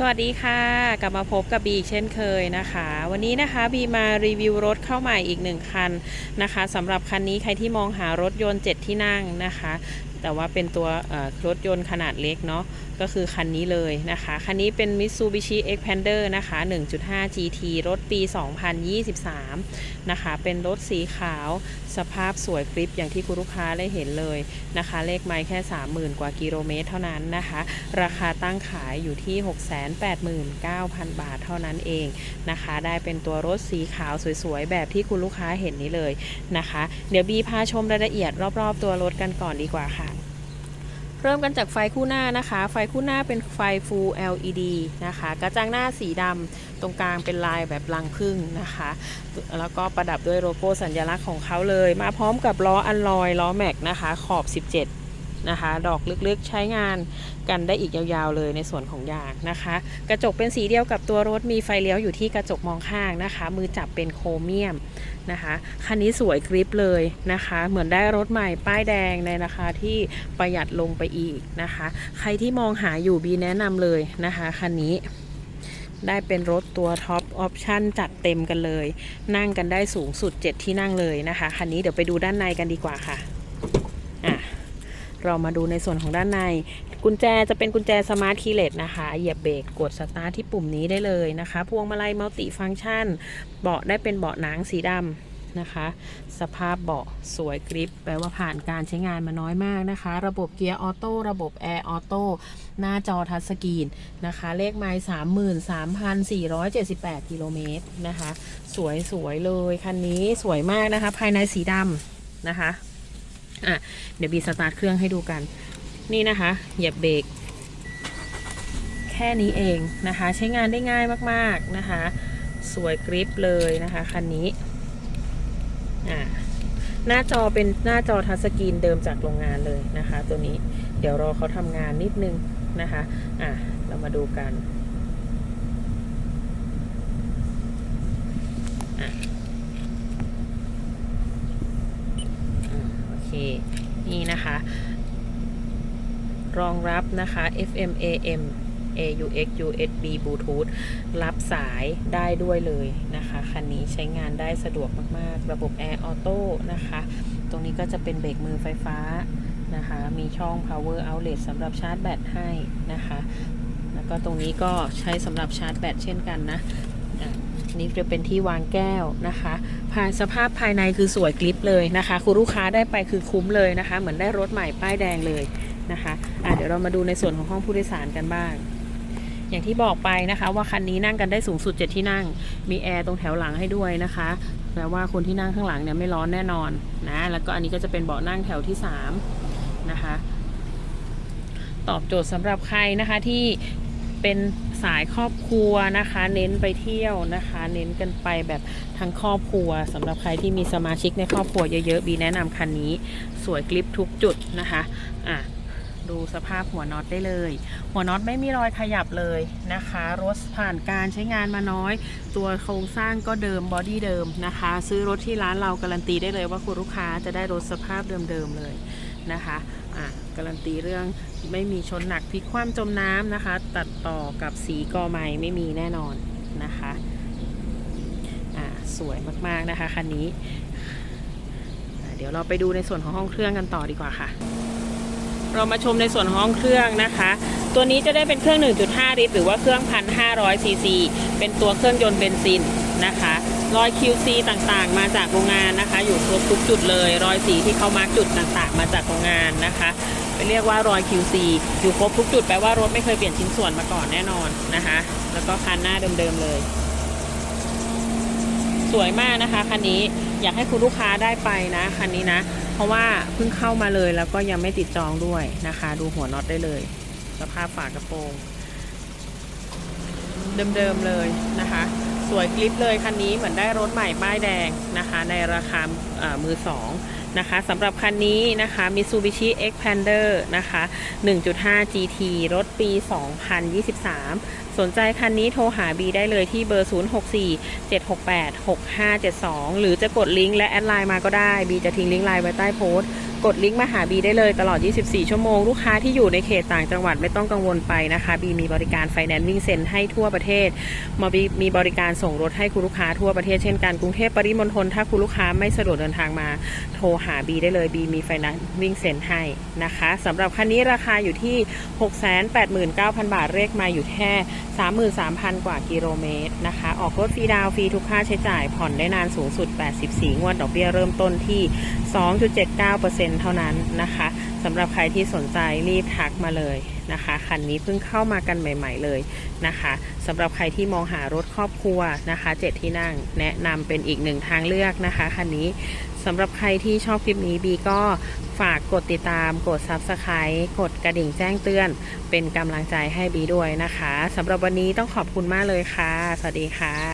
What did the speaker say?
สวัสดีค่ะ กลับมาพบกับบีอีกเช่นเคยนะคะ วันนี้นะคะบีมารีวิวรถเข้าใหม่อีกหนึ่งคันนะคะสำหรับคันนี้ใครที่มองหารถยนต์ 7 ที่นั่งนะคะแต่ว่าเป็นตัวรถยนต์ขนาดเล็กเนาะก็คือคันนี้เลยนะคะ คันนี้เป็น Mitsubishi Xpander นะคะ 1.5 GT รถปี 2023 นะคะ เป็นรถสีขาว สภาพสวยกริปอย่างที่คุณลูกค้าได้เห็นเลยนะคะ เลขไม้แค่ 30,000 กว่ากิโลเมตรเท่านั้นนะคะ ราคาตั้งขายอยู่ที่ 689,000 บาทเท่านั้นเองนะคะ ได้เป็นตัวรถสีขาวสวยๆ แบบที่คุณลูกค้าเห็นนี้เลยนะคะ เดี๋ยวบีพาชมรายละเอียดรอบๆ ตัวรถกันก่อนดีกว่าค่ะ เริ่มกันจากไฟคู่หน้านะคะ ไฟคู่หน้าเป็นไฟ Full LED นะคะ กระจังหน้าสีดำตรงกลางเป็นลายแบบรังผึ้งนะคะ แล้วก็ประดับด้วยโลโก้สัญลักษณ์ของเขาเลย มาพร้อมกับล้ออัลลอยล้อแม็กนะคะ ขอบ 17 นะคะ ดอกลึกๆใช้งานกันได้อีกยาวๆเลยในส่วนของยางนะคะ กระจกเป็นสีเดียวกับตัวรถมีไฟเลี้ยวอยู่ที่กระจกมองข้างนะคะ มือจับเป็นโครเมียมนะคะคันนี้สวยกริปเลยนะคะ เหมือนได้รถใหม่ป้ายแดงในราคาที่ประหยัดลงไปอีกนะคะ ใครที่มองหาอยู่บีแนะนำเลยนะคะคันนี้ได้เป็นรถตัวท็อปออปชั่นจัดเต็มกันเลย นั่งกันได้สูงสุด 7 ที่นั่งเลยนะคะ คันนี้เดี๋ยวไปดูด้านในกันดีกว่าค่ะอะ เรามาดูในส่วนของด้านใน กุญแจจะเป็นกุญแจสมาร์ทคีย์เลสนะคะเหยียบเบรกกดสตาร์ทที่ปุ่มนี้ได้เลยนะคะ พวงมาลัยมัลติฟังก์ชัน เบาะได้เป็นเบาะหนังสีดำนะคะ สภาพเบาะสวยกริปแปลว่าผ่านการใช้งานมาน้อยมากนะคะ ระบบเกียร์ออโต้ระบบแอร์ออโต้หน้าจอทัชสกรีนนะคะ เลขไม้สามหมื่นสามพันสี่ร้อยเจ็ดสิบแปดกิโลเมตรนะคะ สวยสวยๆเลยคันนี้สวยมากนะคะ ภายในสีดำนะคะ อะเดี๋ยวบีสตาร์ทเครื่องให้ดูกัน นี่นะคะเหยียบเบรกแค่นี้เองนะคะ ใช้งานได้ง่ายมากๆนะคะ สวยกริปเลยนะคะคันนี้อ่าหน้าจอเป็นหน้าจอทัชสกรีนเดิมจากโรงงานเลยนะคะ ตัวนี้เดี๋ยวรอเขาทำงานนิดนึงนะคะ อะ เรามาดูกันอะอะโอเค นี่นะคะ รองรับนะคะ FM AM AUX USB Bluetooth รับสายได้ด้วยเลยนะคะ คันนี้ใช้งานได้สะดวกมากๆ ระบบ Air Auto นะคะ ตรงนี้ก็จะเป็นเบรกมือไฟฟ้านะคะ มีช่อง Power Outlet สำหรับชาร์จแบตให้นะคะ แล้วก็ตรงนี้ก็ใช้สำหรับชาร์จแบตเช่นกันนะ นี่จะเป็นที่วางแก้วนะคะภายสภาพภายในคือสวยกริปเลยนะคะ คุณลูกค้าได้ไปคือคุ้มเลยนะคะ เหมือนได้รถใหม่ป้ายแดงเลยนะคะะเดี๋ยวเรามาดูในส่วนของห้องผู้โดยสารกันบ้าง อย่างที่บอกไปนะคะว่าคันนี้นั่งกันได้สูงสุด7ที่นั่ง มีแอร์ตรงแถวหลังให้ด้วยนะคะแปลว่าคนที่นั่งข้างหลังเนี่ยไม่ร้อนแน่นอนนะ แล้วก็อันนี้ก็จะเป็นเบาะนั่งแถวที่3นะคะตอบโจทย์สำหรับใครนะคะที่ เป็นสายครอบครัวนะคะ เน้นไปเที่ยวนะคะ เน้นกันไปแบบทั้งครอบครัวสำหรับใครที่มีสมาชิกในครอบครัวเยอะๆบีแนะนำคันนี้ สวยกลิปทุกจุดนะคะอะดูสภาพหัวน็อตได้เลย หัวน็อตไม่มีรอยขยับเลยนะคะ รถผ่านการใช้งานมาน้อย ตัวโครงสร้างก็เดิมบอดี้เดิมนะคะ ซื้อรถที่ร้านเราการันตีได้เลยว่าคุณลูกค้าจะได้รถสภาพเดิมๆเลย นะคะอะการันตีเรื่องไม่มีชนหนักพลิกคว่ำจมน้ำนะคะ ตัดต่อกับสีกอไม้ไม่มีแน่นอนนะคะอะสวยมากๆนะคะคันนี้ เดี๋ยวเราไปดูในส่วนของห้องเครื่องกันต่อดีกว่าค่ะ เรามาชมในส่วนห้องเครื่องนะคะ ตัวนี้จะได้เป็นเครื่อง 1.5 ลิตรหรือว่าเครื่อง 1,500ซีซีเป็นตัวเครื่องยนต์เบนซินนะคะ รอย QC ต่างๆ มาจากโรงงานนะคะ อยู่ครบทุกจุดเลย รอยสีที่เขามาร์กจุดต่างๆ มาจากโรงงานนะคะไปเรียกว่ารอย QC อยู่ครบทุกจุดแปลว่ารถไม่เคยเปลี่ยนชิ้นส่วนมาก่อนแน่นอนนะคะ แล้วก็คันหน้าเดิมๆเลย สวยมากนะคะคันนี้อยากให้คุณลูกค้าได้ไปนะคันนี้นะ เพราะว่าเพิ่งเข้ามาเลยแล้วก็ยังไม่ติดจองด้วยนะคะ ดูหัวน็อตได้เลย สภาพฝากระโปรง เดิมๆเลยนะคะ สวยกลิปเลยคันนี้เหมือนได้รถใหม่ป้ายแดงนะคะ ในราคามือสองนะคะสำหรับคันนี้นะคะ Mitsubishi Xpander นะคะ 1.5 GT รถปี 2023 สนใจคันนี้โทรหาบีได้เลยที่เบอร์ 064 768 6572 หรือจะกดลิงก์และแอดไลน์มาก็ได้บีจะทิ้งลิงก์ไลน์ไว้ใต้โพสต์ กดลิงก์มาหาบีได้เลยตลอด 24 ชั่วโมง ลูกค้าที่อยู่ในเขตต่างจังหวัดไม่ต้องกังวลไปนะคะ บีมีบริการไฟแนนซ์วิ่งเซ็นให้ทั่วประเทศมาบีมีบริการส่งรถให้คุณลูกค้าทั่วประเทศเช่นกันกรุงเทพปริมณฑลถ้าคุณลูกค้าไม่สะดวกเดินทางมาโทรหาบีได้เลยบีมีไฟแนนซ์วิ่งเซ็นให้นะคะสำหรับคันนี้ราคาอยู่ที่ 689,000 บาทเรียกมาอยู่แค่33,000 กว่ากิโลเมตรนะคะ ออกรถฟรีดาวฟรีทุกค่าใช้จ่ายผ่อนได้นานสูงสุด 84 งวดดอกเบี้ยเริ่มต้นที่ 2.79%เท่านั้นนะคะสำหรับใครที่สนใจรีบทักมาเลยนะคะคันนี้เพิ่งเข้ามากันใหม่ ๆเลยนะคะสำหรับใครที่มองหารถครอบครัวนะคะเจ็ดที่นั่งแนะนำเป็นอีกหนึ่งทางเลือกนะคะคันนี้สำหรับใครที่ชอบคลิปนี้บีก็ฝากกดติดตาม กด Subscribe กดกระดิ่งแจ้งเตือน เป็นกำลังใจให้บีด้วยนะคะสำหรับวันนี้ต้องขอบคุณมากเลยค่ะ สวัสดีค่ะ